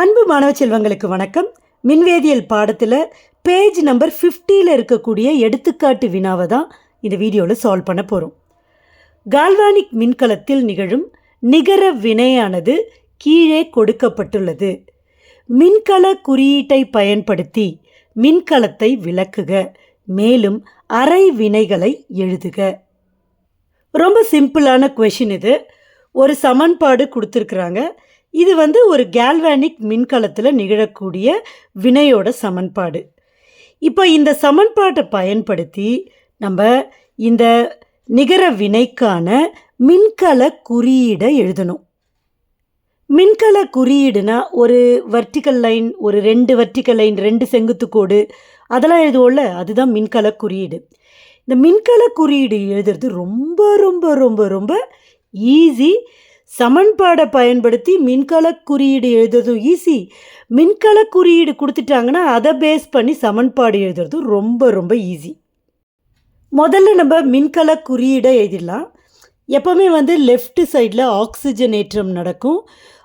அன்பு மாணவ செல்வங்களுக்கு வணக்கம். மின்வேதியியல் பாடத்தில் பேஜ் நம்பர் 50ல இருக்கக்கூடிய எடுத்துக்காட்டு வினாவை தான் இந்த வீடியோவில் சால்வ் பண்ண போகிறோம் கால்வானிக் மின்கலத்தில் நிகழும் நிகர வினையானது கீழே கொடுக்கப்பட்டுள்ளது. மின்கல குறியீட்டை பயன்படுத்தி மின்கலத்தை விளக்குக. மேலும் அரை வினைகளை எழுதுக. ரொம்ப சிம்பிளான கொஷின் இது. ஒரு சமன்பாடு கொடுத்துருக்குறாங்க. இது வந்து ஒரு கேல்வானிக் மின்கலத்தில் நிகழக்கூடிய வினையோட சமன்பாடு. இப்போ இந்த சமன்பாட்டை பயன்படுத்தி நம்ம இந்த நிகர வினைக்கான மின்கல குறியீடை எழுதணும். மின்கல குறியீடுனா ஒரு வர்டிக்கல் லைன் ஒரு ரெண்டு வர்டிக்கல் லைன் ரெண்டு செங்குத்து கோடு அதெல்லாம் எழுதுவோம்ல அதுதான் மின்கல குறியீடு. இந்த மின்கல குறியீடு எழுதுறது ரொம்ப ரொம்ப ரொம்ப ரொம்ப ஈஸி சமன்பாடை பயன்படுத்தி மின்கல குறியீடு எழுதுறதும் ஈஸி மின்கல குறியீடு கொடுத்துட்டாங்கன்னா அதை பேஸ் பண்ணி சமன்பாடு எழுதுறதும் ரொம்ப ரொம்ப ஈஸி முதல்ல நம்ம மின்கல குறியீடை எழுதிடலாம். எப்போவுமே வந்து லெஃப்ட் சைடில் ஆக்சிஜன் ஏற்றம் நடக்கும்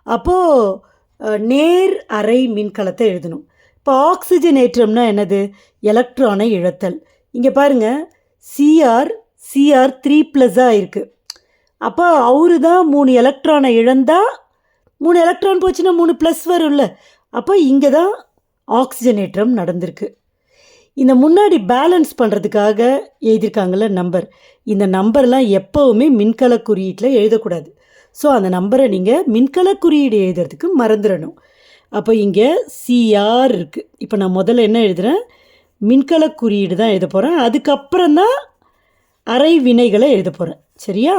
அப்போது நேர் அறை மின்கலத்தை எழுதணும். இப்போ ஆக்சிஜன் ஏற்றம்னா என்னது? எலக்ட்ரானை இழத்தல். இங்கே பாருங்கள் சிஆர் சிஆர் த்ரீ ப்ளஸ்ஸாக இருக்குது அப்போ அவரு தான் மூணு எலக்ட்ரானை இழந்தால் மூணு எலக்ட்ரான் போச்சுன்னா மூணு ப்ளஸ் வரும்ல. அப்போ இங்கே தான் ஆக்சிஜனேற்றம் நடந்திருக்கு. இந்த முன்னாடி பேலன்ஸ் பண்ணுறதுக்காக எழுதியிருக்காங்கல்ல நம்பர் இந்த நம்பர்லாம் எப்போவுமே மின்கல குறியீட்டில் எழுதக்கூடாது. ஸோ அந்த நம்பரை நீங்கள் மின்கல குறியீடு எழுதுறதுக்கு மறந்துடணும் அப்போ இங்கே சிஆர் இருக்குது இப்போ நான் முதல்ல என்ன எழுதுகிறேன் மின்கல குறியீடு தான் எழுத போகிறேன் அதுக்கப்புறம் தான் அரை வினைகளை எழுத போகிறேன் சரியா?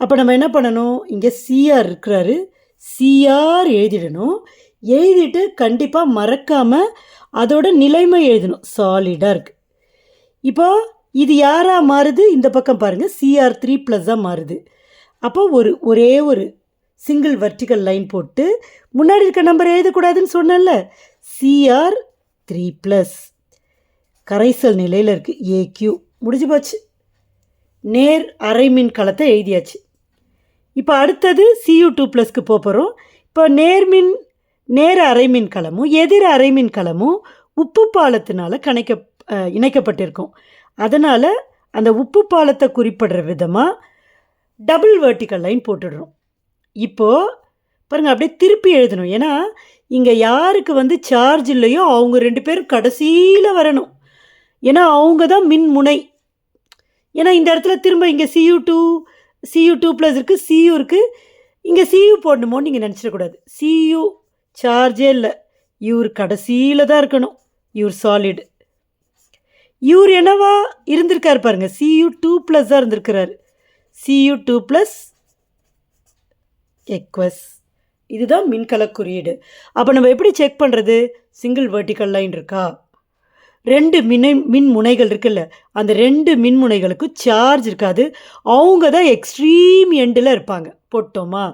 அப்போ நம்ம என்ன பண்ணணும்? இங்கே சிஆர் இருக்கிறாரு. சிஆர் எழுதிடணும். எழுதிட்டு கண்டிப்பாக மறக்காமல் அதோட நிலைமை எழுதணும். சாலிடாக இருக்குது இப்போ இது யாராக மாறுது? இந்த பக்கம் பாருங்கள் சிஆர் த்ரீ ப்ளஸ்ஸாக மாறுது. அப்போ ஒரு ஒரே ஒரு சிங்கிள் வர்டிக்கல் லைன் போட்டு முன்னாடி இருக்க நம்பர் எழுதக்கூடாதுன்னு சொன்னேன்ல. சிஆர் த்ரீ ப்ளஸ் கரைசல் நிலையில் இருக்குது ஏக்யூ முடிஞ்சு போச்சு. நேர் அரைமின் களத்தை எழுதியாச்சு. இப்போ அடுத்தது சியூ டூ ப்ளஸ்க்கு போக போகிறோம் இப்போ நேர்மின் நேர அரைமின் களமும் எதிர் அரைமின் களமும் உப்பு பாலத்தினால் கணைக்க இணைக்கப்பட்டிருக்கும். அதனால் அந்த உப்பு பாலத்தை குறிப்பிடுற விதமாக டபுள் வேர்ட்டிக்கல் லைன் போட்டுடுறோம். இப்போது பாருங்கள் அப்படியே திருப்பி எழுதணும். ஏன்னா இங்கே யாருக்கு வந்து சார்ஜ் இல்லையோ அவங்க ரெண்டு பேரும் கடைசியில் வரணும். ஏன்னா அவங்க தான் மின் முனை ஏன்னா இந்த இடத்துல திரும்ப இங்கே C U two C U two plus இருக்குது சியு இருக்குது இங்கே சியு போடணுமோன்னு நீங்கள் நினச்சிடக்கூடாது சியு சார்ஜே இல்லை. இவர் கடைசியில் தான் இருக்கணும். இவர் சாலிடு இவர் என்னவா இருந்திருக்காரு பாருங்கள் சியு டூ ப்ளஸ் தான் இருந்திருக்கிறார். சியு டூ ப்ளஸ் எக்வஸ் இதுதான் மின்கல குறியீடு. அப்போ நம்ம எப்படி செக் பண்ணுறது சிங்கிள் வெர்டிக்கல் லைன் இருக்கா? ரெண்டு மினை மின் முனைகள் இருக்குல்ல அந்த ரெண்டு மின்முனைகளுக்கும் சார்ஜ் இருக்காது. அவங்க தான் எக்ஸ்ட்ரீம் எண்டில் இருப்பாங்க. போட்டோமா?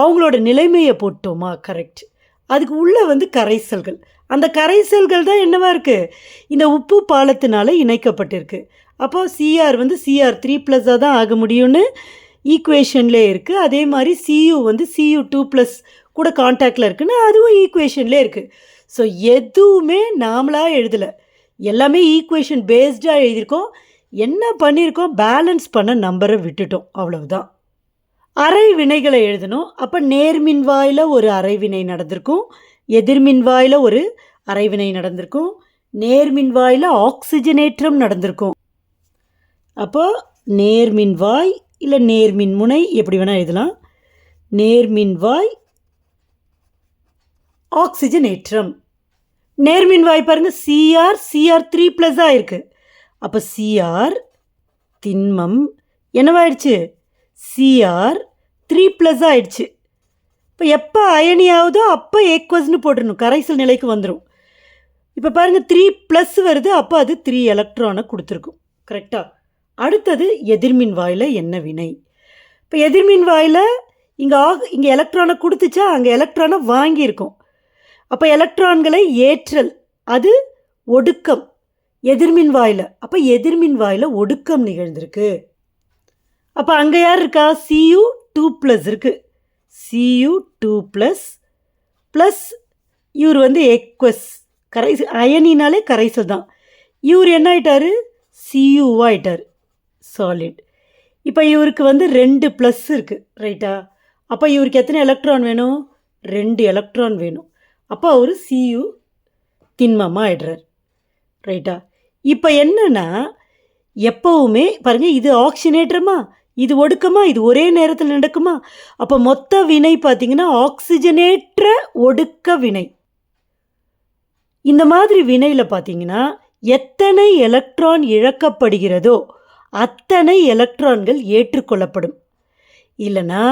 அவங்களோட நிலைமையை போட்டோமா? கரெக்ட் அதுக்கு உள்ளே வந்து கரைசல்கள். அந்த கரைசல்கள் தான் என்னவா இருக்குது இந்த உப்பு பாலத்தினால இணைக்கப்பட்டிருக்கு. அப்போ சிஆர் வந்து சிஆர் த்ரீ ப்ளஸ்ஸாக தான் ஆக முடியும்னு ஈக்குவேஷன்லேயே இருக்குது அதே மாதிரி சியூ வந்து சியு டூ ப்ளஸ் கூட காண்டாக்டில் இருக்குன்னு அதுவும் ஈக்குவேஷன்லேயே இருக்குது ஸோ எதுவுமே நாமளாக எழுதலை. எல்லாமே ஈக்குவேஷன் பேஸ்டாக எழுதியிருக்கோம். என்ன பண்ணியிருக்கோம்? பேலன்ஸ் பண்ண நம்பரை விட்டுட்டோம். அவ்வளவுதான். அரை வினைகளை எழுதணும். அப்போ நேர்மின் வாயில் ஒரு அரைவினை நடந்திருக்கும். எதிர்மின் வாயில் ஒரு அரைவினை நடந்திருக்கும். நேர்மின் வாயில் ஆக்சிஜனேற்றம் நடந்திருக்கும். அப்போ நேர்மின் வாய் இல்லை நேர்மின் முனை எப்படி வேணால் எழுதலாம். நேர்மின் வாய் ஆக்சிஜனேற்றம் நேர்மின் வாய் பாருங்க. சிஆர் சிஆர் த்ரீ ப்ளஸ்ஸாக இருக்குது அப்போ சிஆர் திண்மம் என்னவாயிடுச்சு? சிஆர் த்ரீ ப்ளஸ் ஆயிடுச்சு. இப்போ எப்போ அயனி ஆகுதோ அப்போ ஏக்வஸ்னு போட்டுடணும். கரைசல் நிலைக்கு வந்துடும் இப்போ பாருங்கள் த்ரீ ப்ளஸ் வருது. அப்போ அது த்ரீ எலக்ட்ரானை கொடுத்துருக்கும். கரெக்டாக அடுத்தது எதிர்மின் வாயில் என்ன வினை? இப்போ எதிர்மின் வாயில் இங்கே ஆக இங்கே எலக்ட்ரானை கொடுத்துச்சா அங்கே எலக்ட்ரானை வாங்கியிருக்கோம். அப்போ எலக்ட்ரான்களை ஏற்றல். அது ஒடுக்கம். எதிர்மின் வாயில். அப்போ எதிர்மின் வாயில் ஒடுக்கம் நிகழ்ந்திருக்கு. அப்போ அங்கே யார் இருக்கா? சியு டூ ப்ளஸ் இருக்குது சியு டூ ப்ளஸ் ப்ளஸ் இவர் வந்து எக்வஸ் கரை அயனினாலே கரைசல் தான். இவர் என்ன ஆயிட்டார்? சியூவாக ஆயிட்டார். சாலிட் இப்போ இவருக்கு வந்து ரெண்டு ப்ளஸ் இருக்குது ரைட்டா அப்போ இவருக்கு எத்தனை எலக்ட்ரான் வேணும்? ரெண்டு எலக்ட்ரான் வேணும். அப்போ அவர் சியு திண்மமாக ஆயிடுறார். ரைட்டா இப்போ என்னன்னா எப்போவுமே பாருங்கள் இது ஆக்சிஜனேற்றமா இது ஒடுக்கமா? இது ஒரே நேரத்தில் நடக்குமா? அப்போ மொத்த வினை பார்த்தீங்கன்னா ஆக்சிஜனேற்ற ஒடுக்க வினை. இந்த மாதிரி வினையில் பார்த்தீங்கன்னா எத்தனை எலக்ட்ரான் இழக்கப்படுகிறதோ அத்தனை எலக்ட்ரான்கள் ஏற்றுக்கொள்ளப்படும். இல்லைனா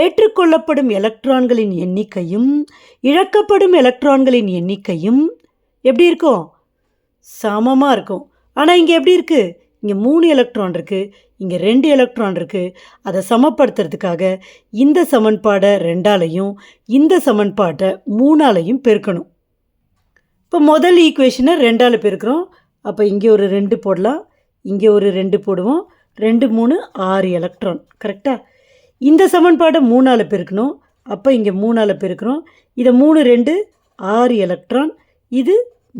ஏற்றுக்கொள்ளப்படும் எலக்ட்ரான்களின் எண்ணிக்கையும் இழக்கப்படும் எலக்ட்ரான்களின் எண்ணிக்கையும் எப்படி இருக்கும்? சமமாக இருக்கும். ஆனால் இங்கே எப்படி இருக்குது இங்கே மூணு எலக்ட்ரான் இருக்குது இங்கே ரெண்டு எலக்ட்ரான் இருக்குது அதை சமப்படுத்துறதுக்காக இந்த சமன்பாடை ரெண்டாலையும் இந்த சமன்பாட்டை மூணாலையும் பெருக்கணும். இப்போ முதல் ஈக்குவேஷனை ரெண்டால் பெருக்கிறோம். அப்போ இங்கே ஒரு ரெண்டு போடலாம் இங்கே ஒரு ரெண்டு போடுவோம். ரெண்டு மூணு ஆறு எலக்ட்ரான். கரெக்டாக இந்த சமன்பாடை மூணால் பெருக்கணும். அப்போ இங்கே மூணால் பெருக்கிறோம் இதை மூணு ரெண்டு ஆறு எலக்ட்ரான் இது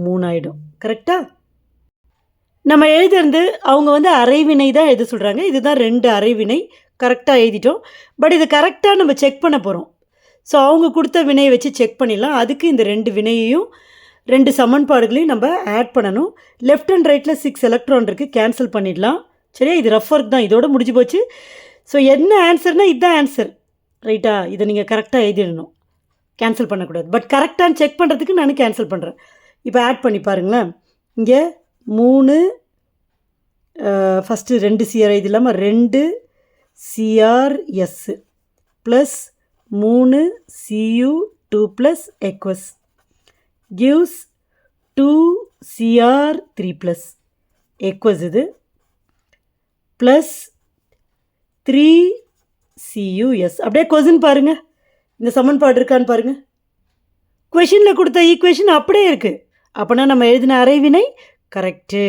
மூணாயிடும். கரெக்டாக நம்ம எழுதுறது அவங்க வந்து அரைவினை தான் எழுத சொல்கிறாங்க இதுதான் ரெண்டு அரைவினை. கரெக்டாக எழுதிட்டோம். பட் இது கரெக்டாக நம்ம செக் பண்ண போகிறோம் ஸோ அவங்க கொடுத்த வினையை வச்சு செக் பண்ணிடலாம். அதுக்கு இந்த ரெண்டு வினையையும் ரெண்டு சமன்பாடுகளையும் நம்ம ஆட் பண்ணணும். லெஃப்ட் அண்ட் ரைட்டில் சிக்ஸ் எலக்ட்ரான் இருக்குது கேன்சல் பண்ணிடலாம். சரியா? இது ரஃப் ஒர்க் தான். இதோட முடிஞ்சு போச்சு. ஸோ என்ன ஆன்சர்னால் இதுதான் ஆன்சர் ரைட்டா இதை நீங்கள் கரெக்டாக எழுதிடணும். கேன்சல் பண்ணக்கூடாது. பட் கரெக்டான்னு செக் பண்ணுறதுக்கு நான் கேன்சல் பண்ணுறேன் இப்போ ஆட் பண்ணி பாருங்களேன். இங்கே மூணு ஃபஸ்ட்டு ரெண்டு சிஆர் இது இல்லாமல் ரெண்டு சிஆர்எஸ்ஸு ப்ளஸ் மூணு CU two plus aqueous gives two CR three plus aqueous இது. ப்ளஸ் த்ரீ சியூஎஸ் அப்படியே கொஸ்டின் பாருங்கள் இந்த சமன்பாடு இருக்கான்னு பாருங்கள் கொஷினில் கொடுத்த ஈக்குவேஷன் அப்படியே இருக்குது அப்போனா நம்ம எழுதின அரைவினை கரெக்டு